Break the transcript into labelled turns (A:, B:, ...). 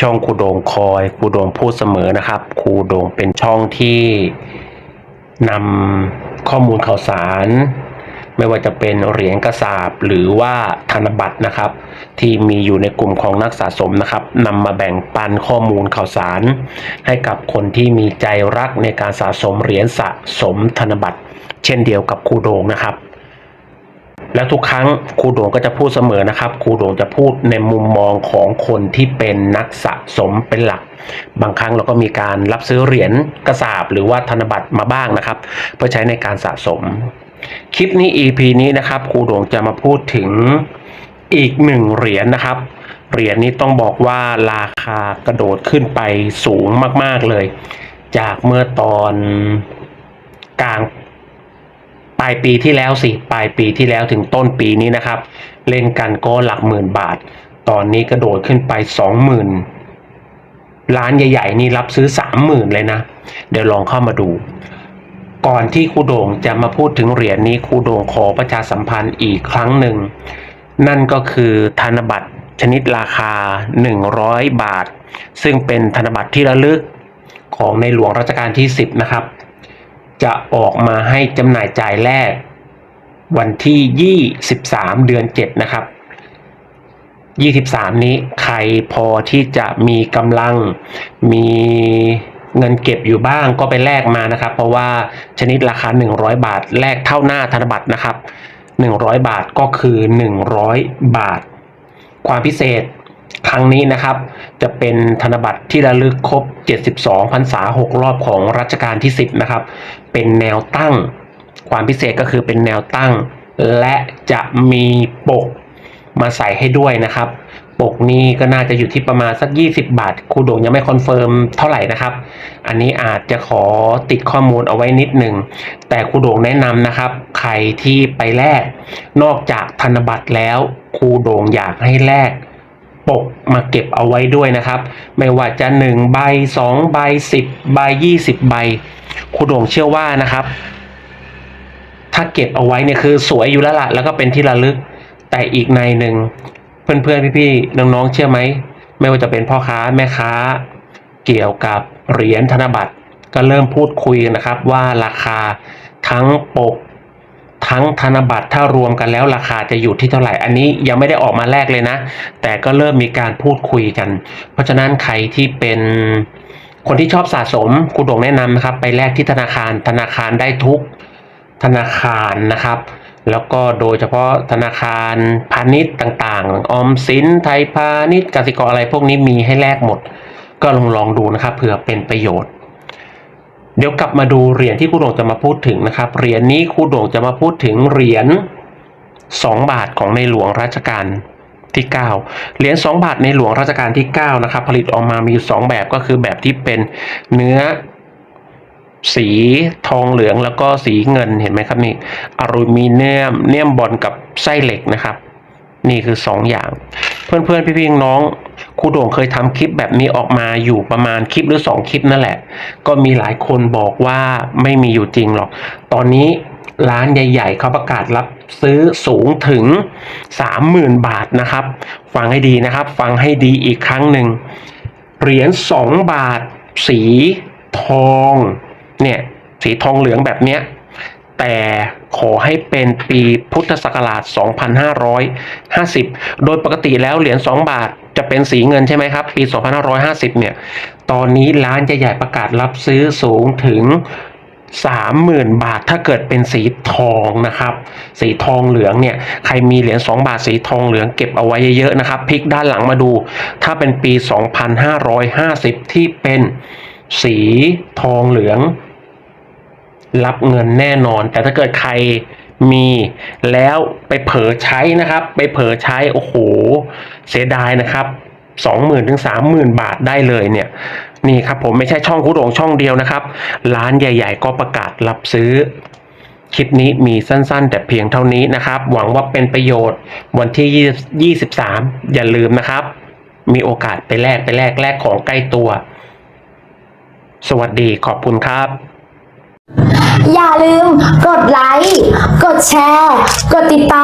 A: ช่องครูโดงคอยครูโดงพูดเสมอนะครับครูโดงเป็นช่องที่นำข้อมูลข่าวสาร ไม่ว่าจะเป็นเหรียญกระสาบหรือว่าธนบัตรนะครับ ที่มีอยู่ในกลุ่มของนักสะสมนะครับนำมาแบ่งปันข้อมูลข่าวสาร ให้กับคนที่มีใจรักในการสะสมเหรียญสะสมธนบัตร เช่นเดียวกับครูโดงนะครับ แล้วทุกครั้งครูโด่งก็จะพูดเสมอนะครับครูโด่งจะพูดในมุมมองของคนที่เป็นนักสะสมเป็นหลัก บางครั้งเราก็มีการรับซื้อเหรียญกระสาบหรือว่าธนบัตรมาบ้างนะครับ เพื่อใช้ในการสะสม คลิปนี้ EP นี้นะครับครูโด่งจะมาพูดถึงอีกหนึ่งเหรียญนะครับเหรียญนี้ต้องบอกว่าราคากระโดดขึ้นไปสูงมาก ๆเลย จากเมื่อตอนกลาง ปลายปีที่แล้วสิปลายปีที่แล้วถึงต้นปีนี้นะครับ เล่นกันก็หลักหมื่นบาท ตอนนี้กระโดดขึ้นไปสองหมื่นร้านใหญ่ ๆ นี่รับซื้อสามหมื่นเลยนะ เดี๋ยวลองเข้ามาดู ก่อนที่ครูโด่งจะมาพูดถึงเหรียญนี้ครูโด่งขอประชาสัมพันธ์อีกครั้งหนึ่ง นั่นก็คือธนบัตรชนิดราคา 100 บาท ซึ่งเป็นธนบัตรที่ระลึกของในหลวงรัชกาลที่ 10 นะครับ จะออกมาให้จำหน่ายจ่ายแรก วันที่ 23 เดือน 7 นะครับ 23 นี้ใครพอที่จะมีกำลังมีเงินเก็บอยู่บ้างก็ไปแลกมานะครับ เพราะว่าชนิดราคา 100 บาทแลกเท่าหน้าธนบัตรนะครับ 100 บาทก็คือ 100 บาท ความพิเศษ ครั้งนี้นะครับจะเป็นธนบัตรที่ระลึกครบ 72พรรษา 6 รอบของรัชกาลที่ 10 นะครับ เป็นแนวตั้ง ความพิเศษก็คือเป็นแนวตั้ง และจะมีปกมาใส่ให้ด้วยนะครับ ปกนี้ก็น่าจะอยู่ที่ประมาณสัก 20 บาทครูโดงยังไม่คอนเฟิร์มเท่าไหร่นะครับ อันนี้อาจจะขอติดข้อมูลเอาไว้นิดหนึ่ง แต่ครูโดงแนะนำนะครับ ใครที่ไปแลกนอกจากธนบัตรแล้วครูโดงอยากให้แลก ปกมาเก็บเอาไว้ด้วยนะครับ ไม่ว่าจะหนึ่งใบสองใบสิบใบยี่สิบใบครูโด่งเชื่อว่านะครับ ถ้าเก็บเอาไว้เนี่ยคือสวยอยู่แล้วล่ะแล้วก็เป็นที่ระลึก แต่อีกในหนึ่งเพื่อนๆพี่ๆน้องๆเชื่อไหมไม่ว่าจะเป็นพ่อค้าแม่ค้า เกี่ยวกับเหรียญธนบัตรก็เริ่มพูดคุยกันนะครับว่าราคาทั้งปก ทั้งธนบัตรถ้ารวมกันแล้วราคาจะอยู่ที่เท่าไหร่ อันนี้ยังไม่ได้ออกมาแลกเลยนะ แต่ก็เริ่มมีการพูดคุยกัน เพราะฉะนั้นใครที่เป็นคนที่ชอบสะสมครูโด่งแนะนำนะครับ ไปแลกที่ธนาคารธนาคารได้ทุกธนาคารนะครับ แล้วก็โดยเฉพาะธนาคารพาณิชย์ต่างๆ ออมสินไทยพาณิชย์กสิกรอะไรพวกนี้มีให้แลกหมด ก็ลองลองดูนะครับเผื่อเป็นประโยชน์ เดี๋ยวกลับมาดูเหรียญที่ครูโด่งจะมาพูดถึงนะครับ เหรียญนี้ครูโด่งจะมาพูดถึงเหรียญ2 บาทของในหลวงรัชกาลที่ 9 เหรียญ2บาทในหลวงรัชกาลที่9นะครับผลิตออกมามีอยู่สองแบบก็คือแบบที่เป็นเนื้อสีทองเหลืองแล้วก็สีเงินเห็นไหมครับนี่อลูมิเนียมเนียมบอลกับไส้เหล็กนะครับ นี่คือสองอย่าง เพื่อนๆ พี่ๆน้องครูโด่งเคยทำคลิปแบบนี้ออกมาอยู่ประมาณคลิปหรือสองคลิปนั่นแหละ ก็มีหลายคนบอกว่าไม่มีอยู่จริงหรอก ตอนนี้ร้านใหญ่ๆ เขาประกาศรับซื้อสูงถึง 30,000 บาทนะครับ ฟังให้ดีนะครับ ฟังให้ดีอีกครั้งหนึ่งเหรียญ2บาท สีทองเนี่ยสีทองเหลืองแบบเนี้ย แต่ขอให้เป็นปีพุทธศักราช 2550 โดยปกติแล้วเหรียญ 2 บาทจะเป็นสีเงินใช่ไหมครับ ปี 2550 เนี่ย ตอนนี้ร้านใหญ่ๆประกาศรับซื้อสูงถึง 30,000 บาทถ้าเกิดเป็นสีทองนะครับ สีทองเหลืองเนี่ย ใครมีเหรียญ 2 บาทสีทองเหลืองเก็บเอาไว้เยอะๆนะครับ พลิกด้านหลังมาดู ถ้าเป็นปี 2550 ที่เป็นสีทองเหลือง รับเงินแน่นอน แต่ถ้าเกิดใครมีแล้วไปเผลอใช้นะครับ ไปเผลอใช้โอ้โห เสียดายนะครับสองหมื่นถึงสามหมื่นบาทได้เลยเนี่ยนี่ครับผมไม่ใช่ช่องคุโรงช่องเดียวนะครับ ร้านใหญ่ ๆ ก็ประกาศรับซื้อ คลิปนี้มีสั้นๆ แต่เพียงเท่านี้นะครับ หวังว่าเป็นประโยชน์วันที่ 23 อย่าลืมนะครับ มีโอกาสไปแลกไปแลกแลกของใกล้ตัว สวัสดีขอบคุณครับ
B: อย่าลืมกดไลค์ กดแชร์ กดติดต